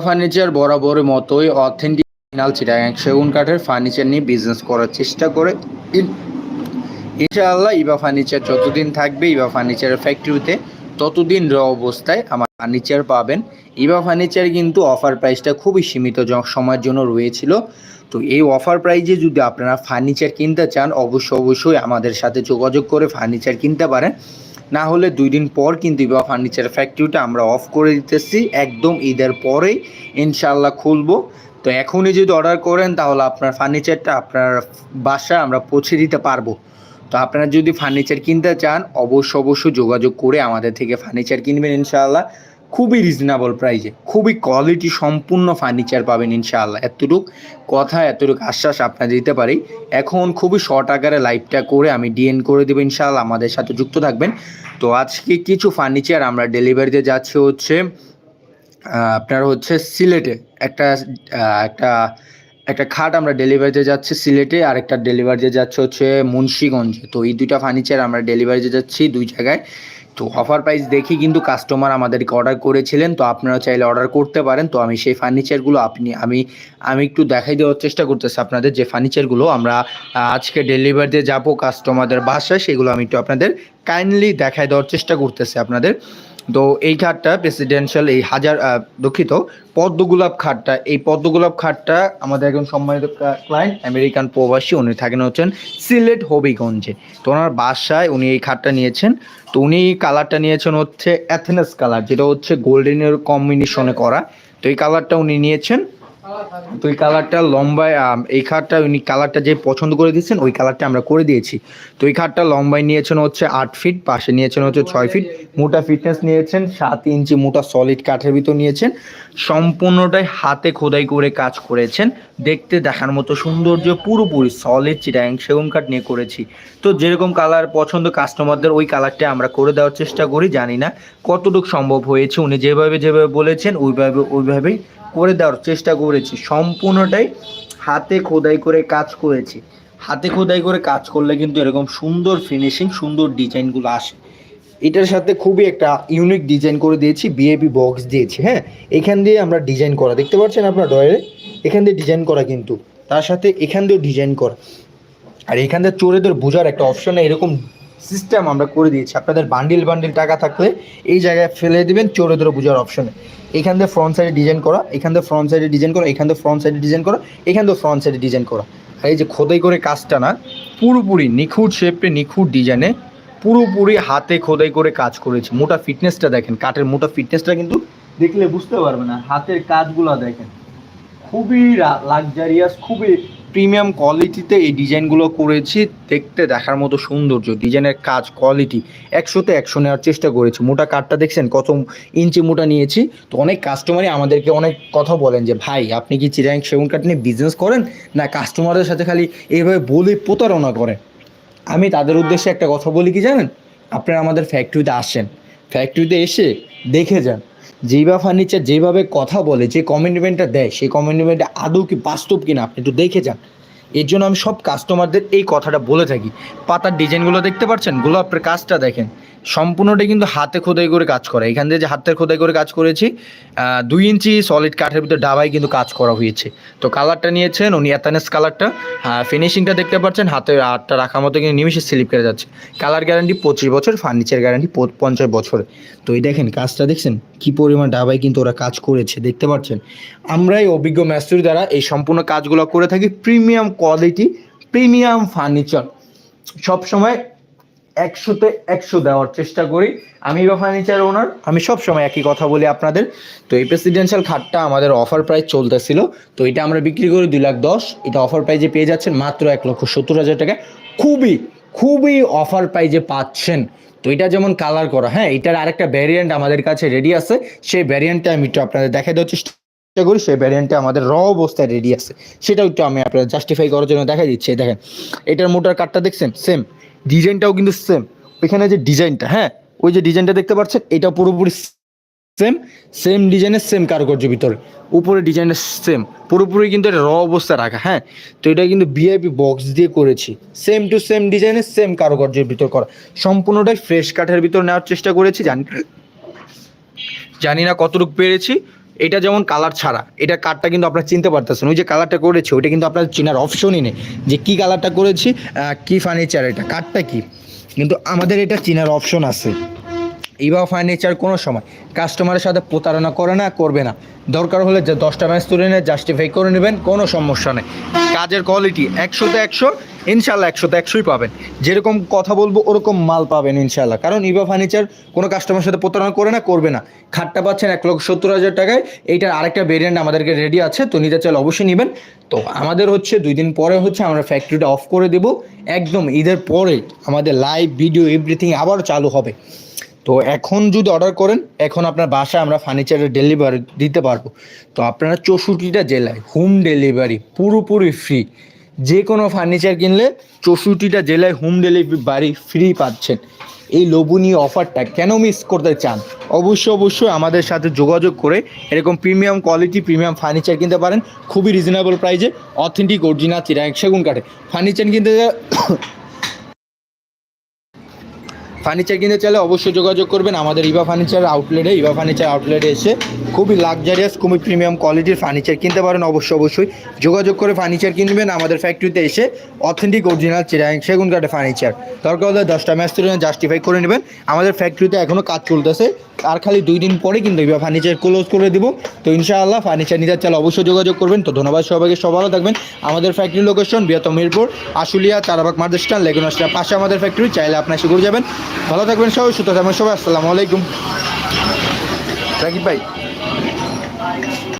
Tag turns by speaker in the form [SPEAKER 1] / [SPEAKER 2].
[SPEAKER 1] Furniture বরাবরের মতোই authentic original Chittagong সেগুন কাঠের ফার্নিচার নিয়ে বিজনেস করার চেষ্টা করে ইন- ইনশাআল্লাহ ইবা ফার্নিচার যতদিন থাকবে, ইবা ফার্নিচারের ফ্যাক্টরিতে ততদিন র অবস্থায় আমার ফার্নিচার পাবেন। ইবা ফার্নিচার কিন্তু অফার প্রাইসটা খুবই সীমিত সময়ের জন্য রয়েছিল। তো এই অফার প্রাইজে যদি আপনারা ফার্নিচার কিনতে চান অবশ্যই অবশ্যই আমাদের সাথে যোগাযোগ করে ফার্নিচার কিনতে পারেন। না হলে দুই দিন পর কিন্তু ইবা ফার্নিচার ফ্যাক্টরিটা আমরা অফ করে দিতেছি। একদম ঈদের পরেই ইনশাল্লাহ খুলব। তো এখনই যদি অর্ডার করেন, তাহলে আপনার ফার্নিচারটা আপনার বাসায় আমরা পৌঁছে দিতে পারব। তো আপনারা যদি ফার্নিচার কিনতে চান অবশ্য অবশ্য যোগাযোগ করে আমাদের থেকে ফার্নিচার কিনবেন ইনশাআল্লাহ। খুবই রিজনেবল প্রাইজে খুবই কোয়ালিটি সম্পূর্ণ ফার্নিচার পাবেন ইনশাআল্লাহ। এতটুক কথা, এতটুকু আশ্বাস আপনার দিতে পারি। এখন খুবই শর্ট আকারে লাইভটা করে আমি ডিএন করে দেবো ইনশাআল্লাহ, আমাদের সাথে যুক্ত থাকবেন। তো আজকে কিছু ফার্নিচার আমরা ডেলিভারিতে যাচ্ছে হচ্ছে আপনার হচ্ছে সিলেটে। একটা একটা একটা খাট আমরা ডেলিভারিতে যাচ্ছি সিলেটে আর একটা ডেলিভারিতে যাচ্ছে হচ্ছে মুন্সিগঞ্জে। তো এই দুইটা ফার্নিচার আমরা ডেলিভারিতে যাচ্ছি দুই জায়গায়। তো অফার প্রাইস দেখি কিন্তু কাস্টমার আমাদেরকে অর্ডার করেছিলেন, তো আপনারা চাইলে অর্ডার করতে পারেন। তো আমি সেই ফার্নিচারগুলো আপনি, আমি আমি একটু দেখাই দেওয়ার চেষ্টা করতেছি আপনাদের যে ফার্নিচারগুলো আমরা আজকে ডেলিভারি দিয়ে যাব কাস্টমারদের বাসায়, সেগুলো আমি একটু আপনাদের কাইন্ডলি দেখাই দেওয়ার চেষ্টা করতেছি আপনাদের। তো এই খাটটা প্রেসিডেন্সিয়াল এই হাজার দুঃখিত পদ্মগোলাপ খাটটা। এই পদ্মগোলাপ খাটটা আমাদের একজন সম্মানিত ক্লায়েন্ট আমেরিকান প্রবাসী, উনি থাকেন হচ্ছেন সিলেট হবিগঞ্জে। তো ওনার বাসায় উনি এই খাটটা নিয়েছেন। তো উনি এই কালারটা নিয়েছেন হচ্ছে অ্যাথেনাস কালার যেটা হচ্ছে গোল্ডেনের কম্বিনেশনে করা। তো এই কালারটা উনি নিয়েছেন। তো এই কালারটা লম্বায় এই খাটটা উনি কালারটা যে পছন্দ করে দিয়েছেন, ওই কালারটা আমরা করে দিয়েছি। তো এই খাটটা লম্বায় নিয়েছেন হচ্ছে আট ফিট পাশে নিয়েছেন হচ্ছে ছয় ফিট মোটা ফিটনেস নিয়েছেন, সাত ইঞ্চি মোটা সলিড কাঠের ভিতর নিয়েছেন। সম্পূর্ণটাই হাতে খোদাই করে কাজ করেছেন। দেখতে, দেখার মতো সৌন্দর্য পুরোপুরি সলিড চিটাং সেগুন কাঠ নিয়ে করেছি। তো যেরকম কালার পছন্দ কাস্টমারদের ওই কালারটা আমরা করে দেওয়ার চেষ্টা করি, জানি না কতটুকু সম্ভব হয়েছে। উনি যেভাবে যেভাবে বলেছেন, ওইভাবে, ওইভাবেই করে দেওয়ার চেষ্টা করেছি। সম্পূর্ণটাই হাতে খোদাই করে কাজ করেছি। হাতে খোদাই করে কাজ করলে কিন্তু এরকম সুন্দর ফিনিশিং সুন্দর ডিজাইনগুলো আসে। এটার সাথে খুবই একটা ইউনিক ডিজাইন করে দিয়েছি বিএপি বক্স দিয়েছি হ্যাঁ? এখান দিয়ে আমরা ডিজাইন করা, দেখতে পাচ্ছেন আপনার ডয়ারে এখান দিয়ে ডিজাইন করা কিন্তু। তার সাথে এখান দিয়েও ডিজাইন করা। আর এখান দিয়ে চোরেদের বোঝার একটা অপশনে এরকম সিস্টেম আমরা করে দিয়েছি। আপনাদের বান্ডিল বান্ডিল টাকা থাকলে এই জায়গায় ফেলে দিবেন চোরেদের বোঝার অপশনে এখান দিয়ে ফ্রন্ট সাইডে ডিজাইন করা, এখান দিয়ে ফ্রন্ট সাইডে ডিজাইন করা, এখান দিয়ে ফ্রন্ট সাইডে ডিজাইন করা, এখান দিয়ে ফ্রন্ট সাইডে ডিজাইন করা। আর এই যে খোদাই করে কাজটা না, পুরোপুরি নিখুঁত শেপে নিখুঁত ডিজাইনে পুরোপুরি হাতে খোদাই করে কাজ করেছি। মোটা ফিটনেসটা দেখেন, কাঠের মোটা ফিটনেসটা কিন্তু দেখলে বুঝতে পারবে না, হাতের কাজগুলো দেখেন। খুবই লাক্সারিয়াস খুবই প্রিমিয়াম কোয়ালিটিতে এই ডিজাইনগুলো করেছি। দেখতে, দেখার মতো সৌন্দর্য, ডিজাইনের কাজ কোয়ালিটি একশোতে একশো নেওয়ার চেষ্টা করেছি। মোটা কাঠটা দেখছেন, কত ইঞ্চি মোটা নিয়েছি। তো অনেক কাস্টমারই আমাদেরকে অনেক কথা বলেন যে, ভাই, আপনি কি চিরাং সেগুন কাঠ নিয়ে বিজনেস করেন? না কাস্টমারদের সাথে খালি এইভাবে বলে প্রতারণা করেন? আমি তাদের উদ্দেশ্যে একটা কথা বলি কি জানেন? আপনারা আমাদের ফ্যাক্টরিতে আসেন। ফ্যাক্টরিতে এসে দেখে যান। যেইবা ফার্নিচার যেভাবে কথা বলে, যে কমিটমেন্টটা দেয়, সেই কমিটমেন্টটা আদৌ কি বাস্তব কিনা আপনি একটু দেখে যান। এর জন্য আমি সব কাস্টমারদের এই কথাটা বলে থাকি। পাতার ডিজাইনগুলো দেখতে পাচ্ছেন? গোলাপের কাজটা দেখেন। সম্পূর্ণটাই কিন্তু হাতে খোদাই করে কাজ করা। এখান থেকে যে হাতের খোদাই করে কাজ করেছি দুই ইঞ্চি সলিড কাঠের ভিতরে ডাবাই কিন্তু কাজ করা হয়েছে। তো কালারটা নিয়েছেন উনি অ্যাথানেস কালারটা ফিনিশিংটা দেখতে পাচ্ছেন, হাতে আটটা রাখার মতো কিন্তু নিমিশে স্লিপ করে যাচ্ছে। কালার গ্যারান্টি পঁচিশ বছর ফার্নিচার গ্যারান্টি পঞ্চাশ বছর। তো এই দেখেন কাজটা দেখছেন, কি পরিমাণ ডাবাই কিন্তু ওরা কাজ করেছে, দেখতে পাচ্ছেন? আমরা এই অভিজ্ঞ ম্যাস্ট্রি দ্বারা এই সম্পূর্ণ কাজগুলো করে থাকি প্রিমিয়াম কোয়ালিটি প্রিমিয়াম ফার্নিচার সবসময় একশোতে একশো দেওয়ার চেষ্টা করি। আমি বা ফার্নিচার ওনার। আমি সব সময় একই কথা বলি আপনাদের। তো এই প্রেসিডেন্সিয়াল খাটটা আমাদের অফার প্রাইস চলতেছিল। তো এটা আমরা বিক্রি করি দুই লাখ দশ। এটা অফার প্রাইজে পেয়ে যাচ্ছেন মাত্র এক লক্ষ সত্তর হাজার টাকা। খুবই খুবই অফার প্রাইজে পাচ্ছেন। তো এটা যেমন কালার করা হ্যাঁ এটার আরেকটা ভ্যারিয়েন্ট আমাদের কাছে রেডি আছে। সেই ভ্যারিয়েন্টটা আমি একটু আপনাদের দেখাই দেওয়ার চেষ্টা করি। সেই ভ্যারিয়েন্টটা আমাদের র অবস্থায় রেডি আছে। সেটাও একটু আমি আপনাদের জাস্টিফাই করার জন্য দেখা দিচ্ছি। দেখেন, এটার মোটার কাঠটা দেখছেন? সেম ডিজাইনটাও কিন্তু সেম ওইখানে যে ডিজাইনটা হ্যাঁ ওই যে ডিজাইনটা দেখতে পাচ্ছেন, এটা পুরোপুরি সেম সেম ডিজাইনের সেম কারুকার্য ভিতরে। উপরে ডিজাইনের সেম পুরোপুরি কিন্তু এটা র অবস্থায় রাখা হ্যাঁ। তো এটা কিন্তু বিআইপি বক্স দিয়ে করেছি। সেম টু সেম ডিজাইনের সেম কারুকার্যের ভিতর করা। সম্পূর্ণটাই ফ্রেশ কাঠের ভিতর নেওয়ার চেষ্টা করেছি, জানি জানি না কতটুকু পেরেছি। এটা যেমন কালার ছাড়া, এটা কার্ডটা কিন্তু আপনার চিনতে পারতেছেন। ওই যে কালারটা করেছে, ওইটা কিন্তু আপনার চেনার অপশনই নেই যে কি কালারটা করেছি কী ফার্নিচার এটা কার্ডটা কি? কিন্তু আমাদের এটা চেনার অপশন আছে। ইভা ফার্নিচার কোনো সময় কাস্টমারের সাথে প্রতারণা করে না, করবে না। দরকার হলে যে দশটা ম্যাচ তুলে নিয়ে জাস্টিফাই করে নেবেন, কোনো সমস্যা নেই। কাজের কোয়ালিটি একশোতে একশো ইনশাল্লাহ একশোতে একশোই পাবেন। যেরকম কথা বলব, ওরকম মাল পাবেন ইনশাল্লাহ কারণ ইভা ফার্নিচার কোনো কাস্টমারের সাথে প্রতারণা করে না, করবে না। খাটটা পাচ্ছেন এক লক্ষ সত্তর হাজার টাকায়, এইটার আরেকটা ভেরিয়েন্ট আমাদেরকে রেডি আছে, তো নিতে চাইলে অবশ্যই নেবেন। তো আমাদের হচ্ছে দুই দিন পরে হচ্ছে আমরা ফ্যাক্টরিটা অফ করে দেবো। একদম ঈদের পরে আমাদের লাইভ ভিডিও এভরিথিং আবার চালু হবে। তো এখন যদি অর্ডার করেন, এখন আপনার বাসায় আমরা ফার্নিচারের ডেলিভারি দিতে পারব। তো আপনারা চৌষট্টিটা জেলায় হোম ডেলিভারি পুরোপুরি ফ্রি যে কোনো ফার্নিচার কিনলে চৌষট্টিটা জেলায় হোম ডেলিভারি ফ্রি পাচ্ছেন। এই লোভনীয় অফারটা কেন মিস করতে চান? অবশ্যই অবশ্যই আমাদের সাথে যোগাযোগ করে এরকম প্রিমিয়াম কোয়ালিটি প্রিমিয়াম ফার্নিচার কিনতে পারেন। খুবই রিজনেবল প্রাইসে অথেন্টিক অরিজিনাল চিরাং সেগুন কাঠে ফার্নিচার কিনতে ফার্নিচার কিনতে চাইলে অবশ্যই যোগাযোগ করবেন। আমাদের ইভা ফার্নিচার আউটলেটে ইভা ফার্নিচার আউটলেটে এসে খুবই লাক্সারিয়াস খুবই প্রিমিয়াম কোয়ালিটির ফার্নিচার কিনতে পারেন। অবশ্যই অবশ্যই যোগাযোগ করে ফার্নিচার কিনবেন। আমাদের ফ্যাক্টরিতে এসে অথেন্টিক অরিজিনাল চিরাং সেগুন কাঠে ফার্নিচার দরকার হলে দশটা তুলে জাস্টিফাই করে নেবেন। আমাদের ফ্যাক্টরিতে এখনও কাজ চলতেছে। আর খালি দুই দিন পরে কিন্তু ইভা ফার্নিচার ক্লোজ করে দিব। তো ইনশাআল্লাহ ফার্নিচার নিতে চাইলে অবশ্যই যোগাযোগ করবেন। তো ধন্যবাদ সবাইকে। সব ভালো থাকবেন। আমাদের ফ্যাক্টরি লোকেশন বৃহত্তম মিরপুর, আশুলিয়া চারাবাগ মার্দেস্টান লেগুনাস্টার পাশে আমাদের ফ্যাক্টরি চাইলে আপনার সেগুলো যাবেন। ভালো থাকবেন সবাই সুস্থ থাকবেন সবাই আসসালামু আলাইকুম। রাকিব ভাই